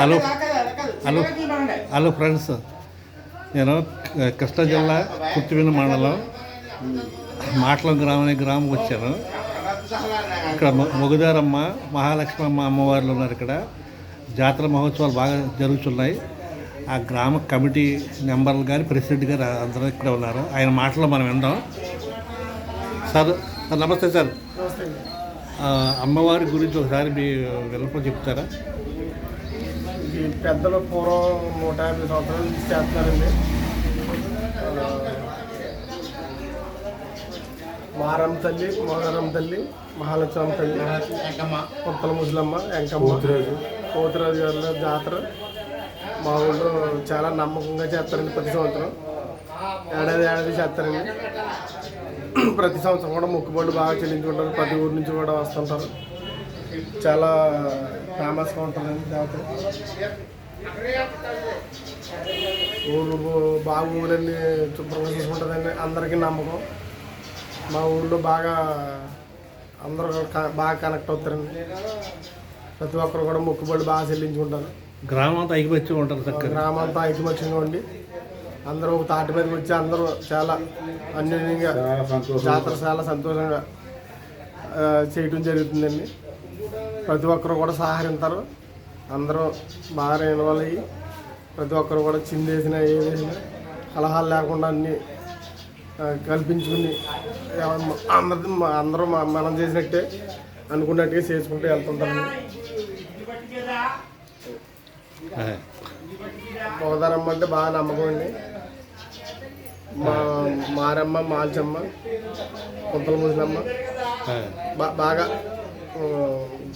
Hello hello hello friends నేను uh, Krishna జిల్లా కుర్తివిన మండలం మాటలం గ్రామం అనే గ్రామం వచ్చాను. ఇక్కడ మొ- మొగుదారమ్మ మహాలక్ష్మమ్మ అమ్మవార్లు ఉన్నారు ఇక్కడ. జాతర మహోత్సవాలు బాగా జరుగుతున్నాయి. ఆ గ్రామ కమిటీ మెంబర్లు కానీ ప్రెసిడెంట్ గారు అందరూ ఇక్కడ ఉన్నారు. ఆయన మాటలో మనం విందాం. సార్ సార్ నమస్తే సార్. అమ్మవారి గురించి ఒకసారి మీ విన్నపం చెప్తారా? ఈ పెద్దలు పూర్వం నూట యాభై సంవత్సరాల నుంచి చేస్తున్నారండి మారమ్మ తల్లి మోగరమ్మ తల్లి మహాలక్ష్మమ్మ తల్లి కొత్తల ముసలమ్మ వెంకమ్మ పోతురాజు గారి జాతర. మా ఊళ్ళో చాలా నమ్మకంగా చేస్తారండి ప్రతి సంవత్సరం. ఏడాది ఏడాది చేస్తారండి. ప్రతి సంవత్సరం కూడా మొక్కుబళ్ళు బాగా చెల్లించుకుంటారు. ప్రతి ఊరి నుంచి కూడా వస్తుంటారు. చాలా ఫేమస్గా ఉంటుందండి దేవత ఊరు బాగా ఊరన్నీ శుభ్రంగా చూసుకుంటుందండి. అందరికీ నమ్మకం. మా ఊళ్ళో బాగా అందరూ బాగా కనెక్ట్ అవుతారండి. ప్రతి ఒక్కరు కూడా మొక్కుబడి బాగా చెల్లించుకుంటారు. గ్రామం అంతా ఐకమత్యం ఉంటారు చక్కగా గ్రామంతా ఐకమత్యంగా ఉండి అందరూ ఒక తాటి మీదకి వచ్చి అందరూ చాలా అన్యోన్యంగా జాతర చాలా సంతోషంగా ఆ, చేయటం జరుగుతుందండి. ప్రతి ఒక్కరు కూడా సహకరిస్తారు. అందరూ బాగా ఇన్వాల్వ్ అయ్యి ప్రతి ఒక్కరు కూడా చిందేసిన ఏ వేసినా కలహాలు లేకుండా అన్ని కల్పించుకుని అందరి అందరూ మనం చేసినట్టే అనుకున్నట్టుగా చేసుకుంటూ వెళ్తుంటారండి ఆ, పోదారమ్మ అంటే బాగా నమ్మకం అండి. మా మారమ్మ మాల్చమ్మ కుంతల ముసలమ్మ. బాగా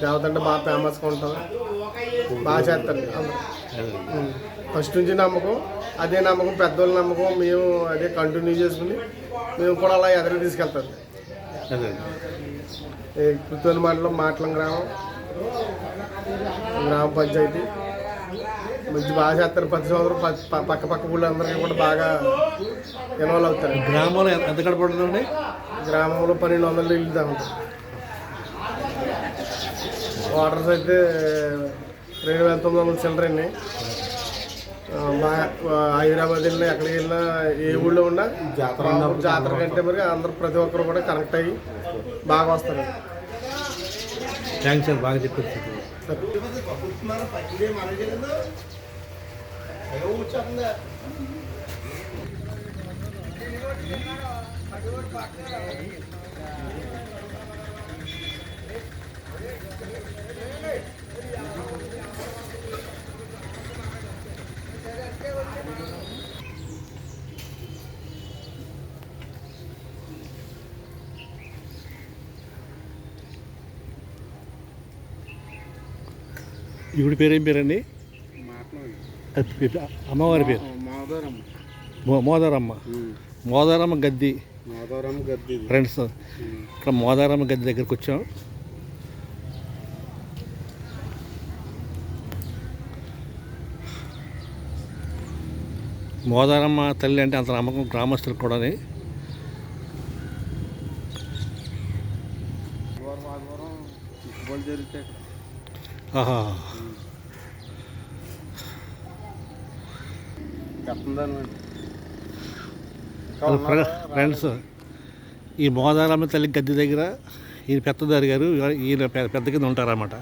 దేవత అంటే బాగా ఫేమస్గా ఉంటుంది బాగా చేస్తారు. ఫస్ట్ నుంచి నమ్మకం అదే నమ్మకం పెద్దోళ్ళ నమ్మకం మేము అదే కంటిన్యూ చేసుకుని మేము కూడా అలా ఎదురు తీసుకెళ్తాం పుత్తూరు మండలం మాటలం గ్రామం గ్రామ పంచాయతీ. మంచి బాగా చేస్తారు. ప్రతి సంవత్సరం పక్క పక్క ఊళ్ళో అందరికీ కూడా బాగా ఇన్వాల్వ్ అవుతారు. గ్రామంలో ఎంత గడపడుతుందండి గ్రామంలో పన్నెండు వందల ఇల్లు ఉంటాయి. వాటర్స్ అయితే రెండు వేల తొమ్మిది వందల చిల్లరండి హైదరాబాద్ వెళ్ళినా ఎక్కడికి వెళ్ళినా ఏ ఊళ్ళో ఉన్నా జాతర జాతర కంటే మరి అందరూ ప్రతి ఒక్కరు కూడా కనెక్ట్ అయ్యి బాగా వస్తారు. థ్యాంక్స్ సార్ బాగా చెప్పారు. సార్. ఈవిడ పేరు పేరండి? అమ్మవారి పేరు. మోదారమ్మ. మోదారమ్మ. గద్ది. ఫ్రెండ్స్ ఇక్కడ మోదారమ్మ గద్ది దగ్గరికి వచ్చాం. మోదారమ్మ తల్లి అంటే అంత నమ్మకం గ్రామస్తులకు కూడా ఆహా ఫ్రెండ్స్ ఫ్రెండ్స్ ఈ మోదారమ్మ తల్లి గద్దె దగ్గర ఈయన పెద్దదారి గారు ఈయన పెద్ద కింద ఉంటారన్నమాట.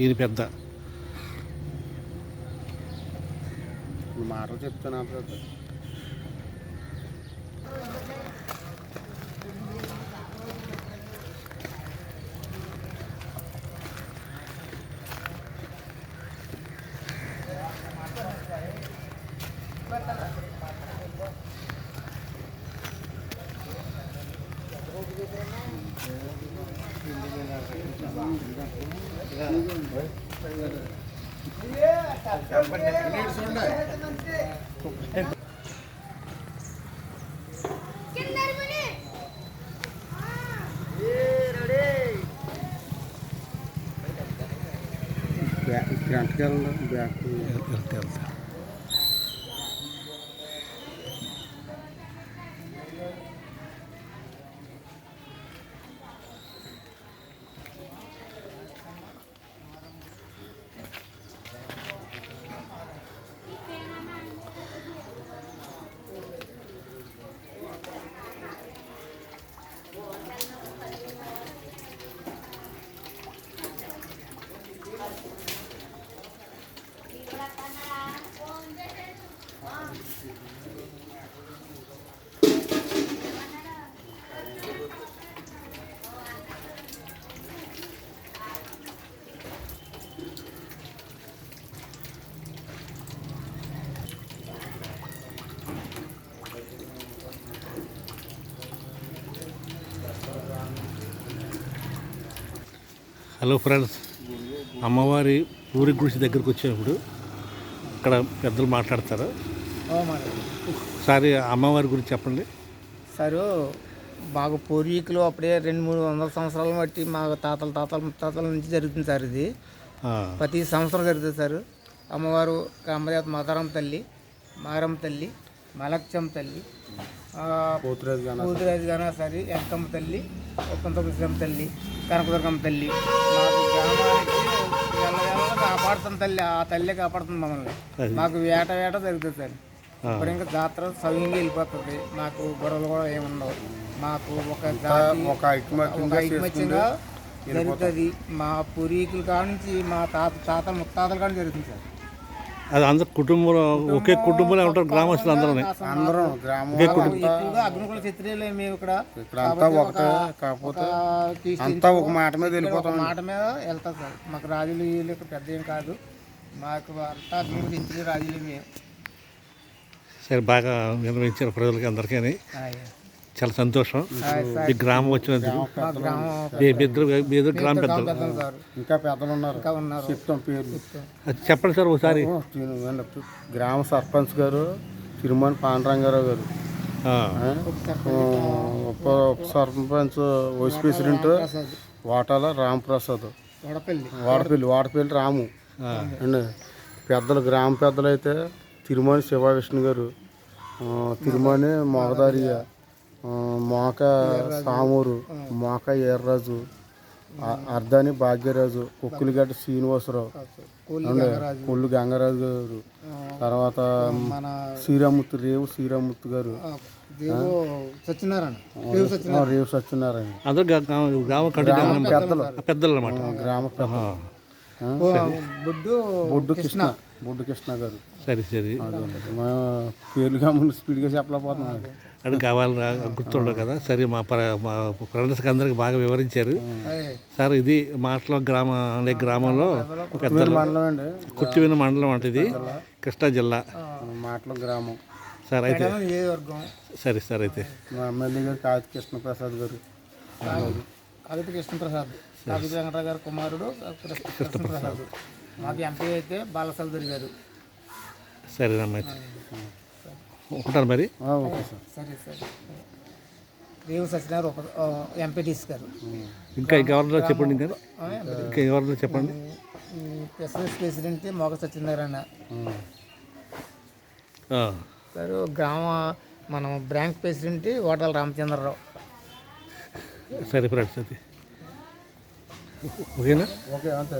ఈయన పెద్ద. మాట చెప్తాను వెంటకి వెళ్ళండి బ్యాక్ వెళ్తే వెళ్తా హలో ఫ్రెండ్స్. అమ్మవారి ఊరి గుడిసి దగ్గరికి వచ్చినప్పుడు ఇక్కడ పెద్దలు మాట్లాడతారు. ఒకసారి అమ్మవారి గురించి చెప్పండి. సారు బాగా పూర్వీకులు అప్పుడే రెండు మూడు వందల సంవత్సరాల బట్టి మా తాతల తాతల ముత్తాతల నుంచి జరుగుతుంది సార్ ఇది. ప్రతి సంవత్సరం జరుగుతుంది సార్. అమ్మవారు కామదేవత మాతారం తల్లి మారం తల్లి మలక్షం తల్లి పోతురాజు గాన సరే? ఎంకమ్మ తల్లి ఒక్కంతపురం తల్లి కనకదుర్గమ్మ తల్లి. మాకు గ్రామానికి కాపాడుతుంది తల్లి ఆ తల్లి కాపాడుతుంది మమ్మల్ని. మాకు వేట వేట జరుగుతుంది సార్. ఇప్పుడు ఇంకా జాతర సవ్యంగా వెళ్ళిపోతుంది. మాకు గొడవలు కూడా ఏముండవు మాకు ఒక ఒక ఐకమత్యంగా ఒక ఐకమత్యంగా జరుగుతుంది. మా పూర్వీకుల కాడ నుంచి మా తాత తాత ముత్తాతల కాడ జరుగుతుంది సార్. అది అందరు కుటుంబంలో ఒకే కుటుంబంలో ఉంటారు గ్రామస్తులు అందరూ అందరం గ్రామం ఎక్కువగా అగ్నికుల క్షత్రియులే మేము ఇక్కడ. ఇక్కడ అంతా ఒకటే కాకపోతే అంతా ఒక మాట మీద ఒక వెళ్ళిపోతాం మాట మీద వెళ్తాం సార్. మాకు రాజులు వీళ్ళు ఇక్కడ పెద్ద ఏం కాదు. మాకు అంతా అగ్నికుల క్షత్రియులు రాజులు మేము. సరే బాగా నిర్వహించారు ప్రజలకి అందరికీ. చాలా సంతోషం. ఈ గ్రామం వచ్చినందుకు. మా గ్రామం ఇద్దరు పెద్దలు. ఇంకా పెద్దలు ఉన్నారు. ఇంకా ఉన్నారు. చెప్తాం అది చెప్పండి సార్ ఒకసారి. గ్రామ సర్పంచ్ గారు తిరుమల పాండరంగారావు గారు. ఆ, ఆ? ఆ, ఉప ఉప సర్పంచ్ వైస్ ప్రెసిడెంట్ వాటాల రాంప్రసాద్ వడపల్లి. వాడపల్లి వాడపల్లి రాము. అండి పెద్దలు గ్రామ పెద్దలు అయితే తిరుమల శివ విష్ణు గారు తిరుమల మోగదారియ మోక సామూరు మోక ఏర్రాజు అర్ధాని భాగ్యరాజు కుక్కులిగడ్డ శ్రీనివాసరావు. కొల్లు గంగరాజు. గారు. తర్వాత మన శ్రీరామూర్తి రేవు శ్రీరామూర్తి గారు. రేవు సత్యనారాయణ. అందరూ గ్రా- గ్రామ పెద్దలు. పెద్దలు గ్రామ పెద్ద ఓ, బొడ్డు బొడ్డు కృష్ణ. బొడ్డు కృష్ణ గారు. సరే సరే. పేర్లుగా స్పీడ్గా చెప్పలేకపోతున్నాం అది కావాలి గుర్తుండవు కదా. సరే మా ప్ర మా ఫ్రెండ్స్కి అందరికి బాగా వివరించారు. సార్ ఇది మాటల గ్రామ అనే గ్రామంలో పెద్దలు మండలం అంటే ఇది. కృష్ణా జిల్లా. మాటల గ్రామం. సార్ అయితే సరే సార్ అయితే. మా ఎమ్మెల్యే గారు కాతి కృష్ణ ప్రసాద్ గారు. కాగిత కృష్ణప్రసాద్ కాగిత వెంకటరావు గారు కుమారుడు కృష్ణ- కృష్ణప్రసాద్ మాకు ఎంపీ అయితే బాలసల్దరి గారు. సరేనమ్మా అయితే. ఉంటాను మరి? ఆ, ఓకే సార్. సరే సరే. దేవు సత్యనారాయణ ఉప ఎంపీటీస్ గారు. ఇంకా ఎవరిలో చెప్పండి ఇంకా. ఎవరిలో చెప్పండి. ఎస్ఎస్ ప్రెసిడెంట్ మోగ సత్యనారాయణ. ఆ, గారు గ్రామ మనం బ్యాంక్ ప్రెసిడెంట్ ఓటల రామచంద్రరావు. సరే ఫ్రెండ్స్ అది ఓకేనా? ఓకే అంతే.